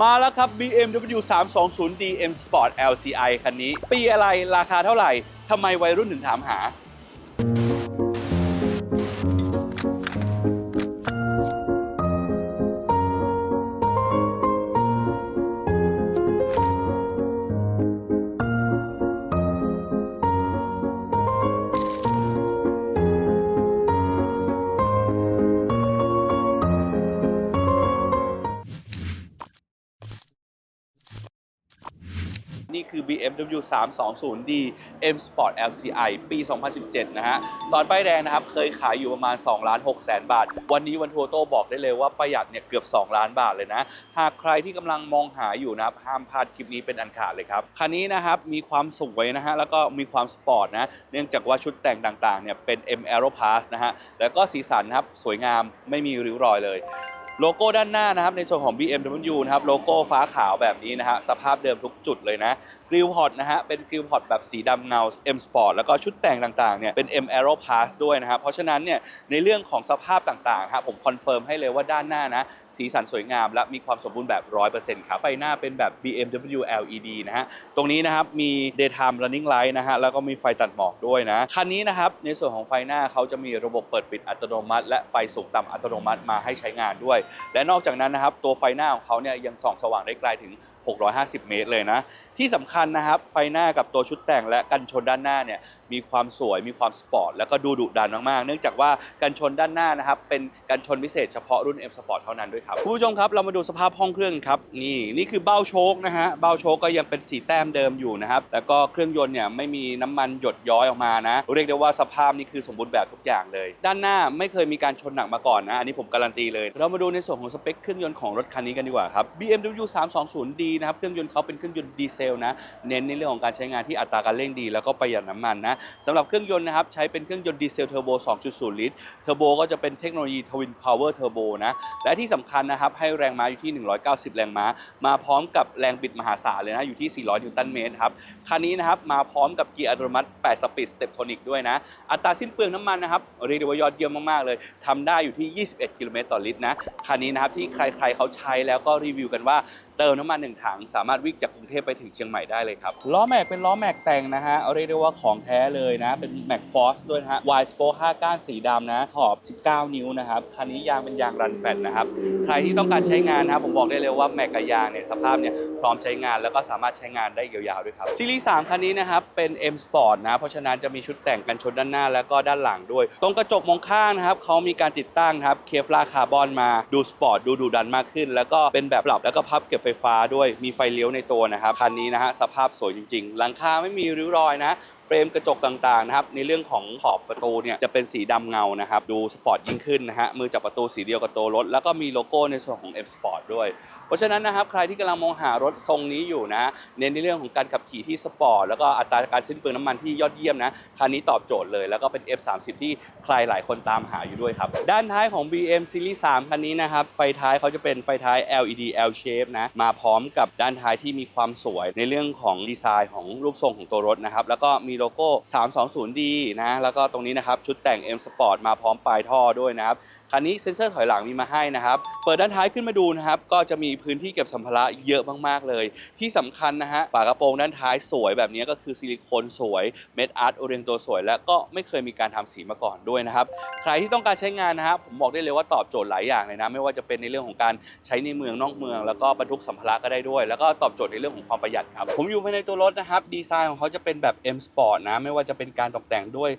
มาแล้วครับ BMW 320D M Sport LCI คันนี้ ปีอะไรราคาเท่าไหร่ทำไมวัยรุ่นถึงถามหา นี่คือ BMW 320D M Sport LCI ปี 2017 นะฮะ ตอนป้ายแดงนะครับ เคยขายอยู่ประมาณ2ล้าน6แสนบาท วันนี้วันทัวร์โต้บอกได้เลยว่าประหยัดเนี่ยเกือบ 2 ล้านบาทเลยนะ หากใครที่กำลังมองหาอยู่นะครับ ห้ามพลาดคลิปนี้เป็นอันขาดเลยครับ คันนี้นะครับ มีความสวยนะฮะ แล้วก็มีความสปอร์ตนะ เนื่องจากว่าชุดแต่งต่างๆ เนี่ยเป็น M Aero Pass นะฮะ แล้วก็สีสันนะครับ สวยงาม ไม่มีริ้วรอยเลย โลโก้ด้านหน้านะครับในส่วนของ BMW นะครับโลโก้ฟ้าขาวแบบนี้นะฮะสภาพเดิมทุกจุดเลยนะกริลพอร์ตนะฮะ เป็นกริลพอร์ตแบบสีดำเงา M Sport แล้วก็ชุดแต่งต่างๆเนี่ยเป็น M Aero Pass ด้วยนะครับ เพราะฉะนั้นเนี่ยในเรื่องของสภาพต่างๆครับผมคอนเฟิร์มให้เลยว่าด้านหน้านะ สีสันสวยงามและมีความสมบูรณ์แบบ 100%ครับไฟหน้าเป็นแบบ BMW LED นะฮะ ตรงนี้นะครับมี daytime running light นะฮะ แล้วก็มีไฟตัดหมอกด้วยนะ คันนี้นะครับในส่วนของไฟหน้าเขาจะมีระบบเปิดปิดอัตโนมัติ และไฟสูงต่ำอัตโนมัติมาให้ใช้งานด้วย และนอกจากนั้นนะครับตัวไฟหน้าของเขาเนี่ยยังส่องสว่างได้ไกลถึง 650 เมตรเลยนะ ที่สำคัญนะครับ ไฟหน้ากับตัวชุดแต่งและกันชนด้านหน้าเนี่ยมีความสวยมีความสปอร์ตแล้วก็ดูดุดันมากๆ เนื่องจากว่ากันชนด้านหน้านะครับเป็นกันชนพิเศษเฉพาะรุ่น M Sport เท่านั้นด้วยครับคุณผู้ชมครับเรามาดูสภาพห้องเครื่องครับนี่นี่คือเบ้าโชคนะฮะเบ้าโชคก็ยังเป็นสีแต้มเดิมอยู่นะครับแล้วก็เครื่องยนต์เนี่ยไม่มีน้ำมันหยดย้อยออกมานะเรียกได้ว่าสภาพนี่คือสมบูรณ์แบบทุกอย่างเลย ด้านหน้าไม่เคยมีการชนหนักมาก่อนนะอันนี้ผมการันตีเลย เรามาดูในส่วนของสเปคเครื่องยนต์ของรถคันนี้กันดีกว่าครับ BMW 320D นะครับเครื่องยนต์เขาเป็นเครื่องยนต์ดีเซลนะเน้นในเรื่องของการใช้งานที่อัตราการเร่งดี แล้วก็ประหยัดน้ำมันนะสำหรับเครื่องยนต์นะครับใช้เป็นเครื่องยนต์ดีเซลเทอร์โบ 2.0 ลิตร เทอร์โบก็จะเป็นเทคโนโลยี Twin Power Turbo นะ และที่สำคัญนะครับให้แรงม้าอยู่ที่ 190 แรงม้า มาพร้อมกับแรงบิดมหาศาลเลยนะอยู่ที่ 400 นิวตันเมตรครับ คันนี้นะครับมาพร้อมกับเกียร์อัตโนมัติ 8 สปีดสเตปโทนิกด้วยนะ อัตราสิ้นเปลืองน้ำมันนะครับเรียกได้ว่ายอดเยี่ยมมากๆเลยทำได้อยู่ที่ 21 กิโลเมตรต่อลิตรนะ คันนี้นะครับที่ใครๆเขาใช้แล้วก็รีวิวกันว่า เติมน้ำมันหนึ่งถังสามารถวิ่งจากกรุงเทพไปถึงเชียงใหม่ได้เลยครับ ล้อแม็กเป็นล้อแม็กแต่งนะฮะเรียกได้ว่าของแท้เลยนะ เป็นแม็กฟอสด้วยนะฮะ Y Sport 5ก้านสีดำนะ ขอบ 19 นิ้วนะครับ คันนี้ยางเป็นยางรันแฟตนะครับ ใครที่ต้องการใช้งานนะครับผมบอกได้เลยว่าแม็กกับยางเนี่ยสภาพเนี่ย ร้อมใช้งาน แล้วก็สามารถใช้งานได้ยาวๆด้วยครับซีรีส์3คันนี้นะครับเป็น M Sport นะเพราะฉะนั้นจะมีชุดแต่งกันชนด้านหน้าแล้วก็ด้านหลังด้วย ตรงกระจกมองข้างนะครับเขามีการติดตั้งครับเคฟลาคาร์บอนมาดูสปอร์ตดูดุดันมากขึ้น แล้วก็เป็นแบบปรับแล้วก็พับเก็บไฟฟ้าด้วยมีไฟเลี้ยวในตัวนะครับคันนี้นะฮะสภาพสวยจริงๆหลังคาไม่มีริ้วรอยนะ เฟรมกระจกต่างๆนะครับในเรื่องของขอบประตูเนี่ยจะเป็นสีดำเงานะครับดูสปอร์ตยิ่งขึ้นนะฮะมือจับประตูสีเดียวกับตัวรถ แล้วก็มีโลโก้ในส่วนของ M Sport ด้วย เพราะฉะนั้นนะครับใครที่กำลังมองหารถทรงนี้อยู่นะเน้นในเรื่องของการขับขี่ที่สปอร์ตแล้วก็อัตราการสิ้นเปลืองน้ำมันที่ยอดเยี่ยมนะคันนี้ตอบโจทย์เลยแล้วก็เป็น F30 ที่ใครหลายคนตามหาอยู่ด้วยครับด้านท้ายของ BM Series 3คันนี้นะครับไฟท้ายเขาจะเป็นไฟท้าย LED L shape นะมาพร้อมกับด้านท้ายที่มีความสวยในเรื่องของดีไซน์ของรูปทรงของตัวรถนะครับแล้วก็มีโลโก้ 320D นะ แล้วก็ตรงนี้นะครับ ชุดแต่ง M Sport มาพร้อมปลายท่อด้วยนะครับ คันนี้เซ็นเซอร์ถอยหลังมีมาให้นะครับ เปิดด้านท้ายขึ้นมาดูนะครับ ก็จะมีพื้นที่เก็บสัมภาระเยอะมาก ๆ เลย ที่สำคัญนะฮะ ฝากระโปรงด้านท้ายสวยแบบนี้ก็คือซิลิโคนสวย เม็ดอาร์ตโอเรียงตัวสวย และก็ไม่เคยมีการทำสีมาก่อนด้วยนะครับ ใครที่ต้องการใช้งานนะครับผมบอกได้เลยว่าตอบโจทย์หลายอย่างเลยนะ ไม่ว่าจะเป็นในเรื่องของการใช้ในเมืองนอกเมือง แล้วก็บรรทุกสัมภาระก็ได้ด้วย แล้วก็ตอบโจทย์ในเรื่องของความประหยัดครับ ผมอยู่ภายในตัวรถนะครับ ดีไซน์ของเขาจะเป็นแบบ M Sport นะไม่ว่าจะเป็นการตกแต่งด้วย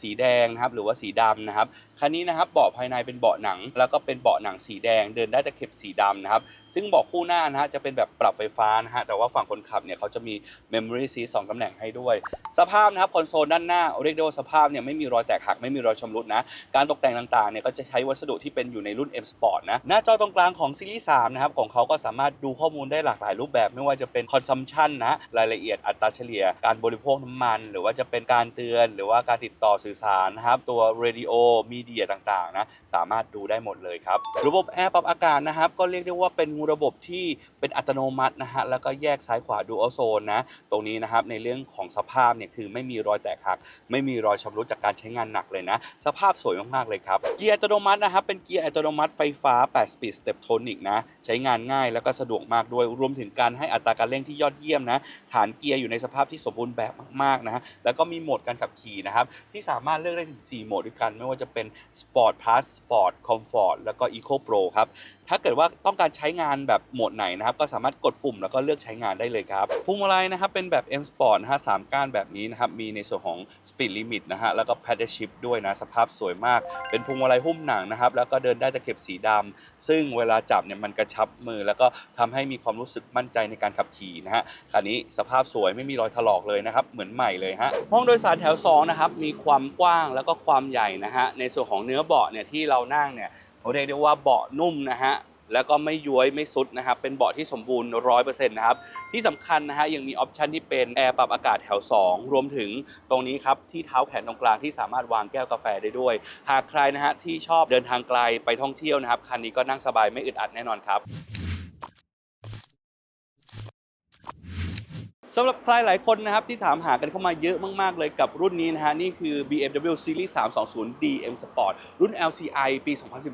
สีแดงนะครับหรือว่าสีดำนะครับคันนี้นะครับเบาะภายในเป็นเบาะหนัง แล้วก็เป็นเบาะหนังสีแดง เดินได้ตะเข็บสีดำนะครับซึ่งเบาะคู่หน้านะฮะจะเป็นแบบปรับไฟฟ้านะฮะแต่ว่าฝั่งคนขับเนี่ยเขาจะมี Memory Seat สองตำแหน่งให้ด้วย สภาพนะครับคอนโซลด้านหน้าเรียกได้ว่าสภาพเนี่ยไม่มีรอยแตกหักไม่มีรอยชำรุดนะการตกแต่งต่างๆเนี่ยก็จะใช้วัสดุที่เป็นอยู่ในรุ่น M Sport นะหน้าจอตรงกลางของซีรีส์3นะครับของเขาก็สามารถดูข้อมูลได้หลากหลายรูปแบบ ไม่ว่าจะเป็น consumption นะรายละเอียดอัตราเฉลี่ยการบริโภคน้ำมันหรือว่าจะเป็นการเตือน หรือว่าการติดต่อสื่อสารนะครับ ตัว radio media ต่างๆนะสามารถดูได้หมดเลยครับ ระบบแอร์ปรับอากาศนะครับ ก็เรียกได้ว่าเป็นระบบที่เป็นอัตโนมัตินะฮะแล้วก็แยกซ้ายขวาดูอัลโซนนะตรงนี้นะครับในเรื่องของสภาพเนี่ยคือไม่มีรอยแตกหัก ไม่มีรอยชำรุดจากการใช้งานหนักเลยนะ สภาพสวยมากๆเลยครับเกียร์อัตโนมัตินะครับเป็นเกียร์อัตโนมัติไฟฟ้า8 speed step tonic นะใช้งานง่ายแล้วก็สะดวกมากด้วยรวมถึงการให้อัตราการเร่งที่ยอดเยี่ยมนะฐานเกียร์อยู่ในสภาพที่สมบูรณ์แบบมากๆนะฮะแล้วก็มีโหมดการขับขี่นะครับที่สามารถเลือกได้ถึง 4 โหมดด้วยกัน ไม่ว่าจะเป็น Sport Plus Sport Comfort แล้วก็ Eco Pro ครับถ้าเกิดว่าต้องการใช้งานแบบโหมดไหนนะครับ ก็สามารถกดปุ่มแล้วก็เลือกใช้งานได้เลยครับพวงมาลัยนะครับเป็นแบบ M Sport นะฮะสามก้านแบบนี้นะครับ มีในส่วนของ Speed Limit นะฮะ แล้วก็ Paddle Shift ด้วยนะ สภาพสวยมาก เป็นพวงมาลัยหุ้มหนังนะครับ แล้วก็เดินได้ตะเข็บสีดำ ซึ่งเวลาจับเนี่ยมันกระชับมือ แล้วก็ทำให้มีความรู้สึกมั่นใจในการขับขี่นะฮะ คันนี้สภาพสวยไม่มีรอยถลอกเลยนะครับ เหมือนใหม่เลยฮะ ห้องโดยสารแถว2นะครับ มีความกว้างแล้วก็ความใหญ่นะฮะ ในส่วนของเนื้อเบาะเนี่ยที่เรานั่งเนี่ย เขาเรียกได้ว่าเบาะนุ่มนะฮะแล้วก็ไม่ย้วยไม่สุดนะครับ เป็นเบาะที่สมบูรณ์ 100%นะครับ ที่สำคัญนะฮะยังมีออปชันที่เป็นแอร์ปรับอากาศแถว 2 รวมถึงตรงนี้ครับ ที่เท้าแขนตรงกลางที่สามารถวางแก้วกาแฟได้ด้วย หากใครนะฮะที่ชอบเดินทางไกลไปท่องเที่ยวนะครับ คันนี้ก็นั่งสบายไม่อึดอัดแน่นอนครับ สำหรับใครหลายคนนะครับที่ถามหากันเข้ามาเยอะมากๆเลยกับรุ่นนี้นะฮะ นี่คือ BMW Series 320 DM Sport รุ่น LCI ปี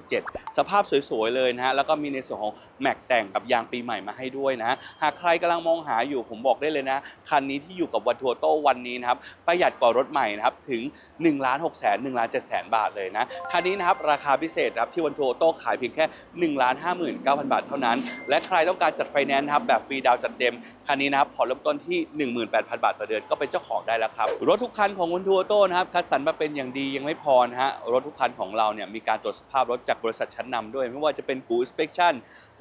2017 สภาพสวยๆเลยนะฮะ แล้วก็มีในส่วนของแม็กแต่งกับยางปีใหม่มาให้ด้วยนะ หากใครกำลังมองหาอยู่ผมบอกได้เลยนะ คันนี้ที่อยู่กับวันทัวโต้วันนี้นะครับ ประหยัดกว่ารถใหม่นะครับ ถึง1 6 0 0 0 0 1 7 0 0 0บาทเลยนะ คันนี้นะครับราคาพิเศษครับที่วันทัวโต้ขายเพียงแค่1 5 9 0 0 0 บาทเท่านั้น และใครต้องการจัดไฟแนนซ์นะครับแบบฟรีดาวจัดเต็ม คันนี้นะครับผ่อนเริ่มต้นที่ 18,000 บาทต่อเดือนก็เป็นเจ้าของได้แล้วครับรถทุกคันของคุณทัวโต้นะครับคัดสรรมาเป็นอย่างดียังไม่พอนะฮะรถทุกคันของเราเนี่ยมีการตรวจสภาพรถจากบริษัทชั้นนำด้วย ไม่ว่าจะเป็นกูสเปกชั่น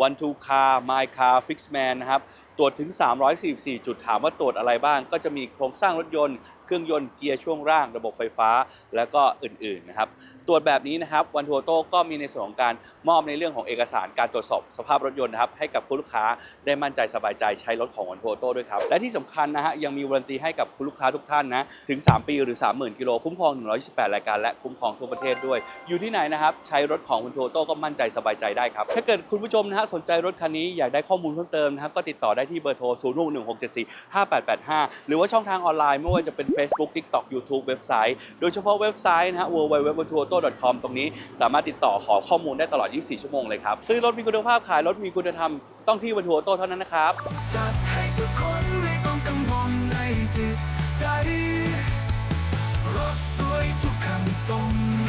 One Two Car My Car Fix Man นนะครับตรวจถึง 344 จุดถามว่าตรวจอะไรบ้าง ก็จะมีโครงสร้างรถยนต์ เครื่องยนต์เกียร์ช่วงร่าง ระบบไฟฟ้า แล้วก็อื่นๆนะครับตรวจแบบนี้นะครับวันทัวโต้ก็มีในส่วนของการมอบในเรื่องของเอกสารการตรวจสอบสภาพรถยนต์นะครับให้กับคุณลูกค้าได้มั่นใจสบายใจใช้รถของวันทัวโต้ด้วยครับ และที่สำคัญนะฮะยังมีวารันตีให้กับคุณลูกค้าทุกท่านนะถึง 3 ปีหรือ 30,000 กิโลคุ้มครอง 128 รายการและคุ้มครองทั่วประเทศด้วย อยู่ที่ไหนนะครับใช้รถของวันทัวโต้ก็มั่นใจสบายใจได้ครับถ้าเกิดคุณผู้ชมนะฮะสนใจรถคันนี้อยากได้ข้อมูลเพิ่มเติมนะครับก็ติดต่อได้ที่เบอร์โทร 0 6 1 6 7 4 5 8 8 5 หรือว่าช่องทางออนไลน์ไม่ว่าจะเป็น Facebook TikTok YouTube เว็บไซต์ โดยเฉพาะเว็บไซต์นะฮะ www.tourauto.com ตรงนี้สามารถติดต่อขอข้อมูลได้ตลอด 24 ชั่วโมงเลยครับ ซื้อรถมีคุณภาพขายรถมีคุณธรรม ต้องที่วันทัวร์โต้เท่านั้นนะครับจัดให้ทุกคนไม่ต้องกังวลในจิตใจรถสวยทุกคันส่ง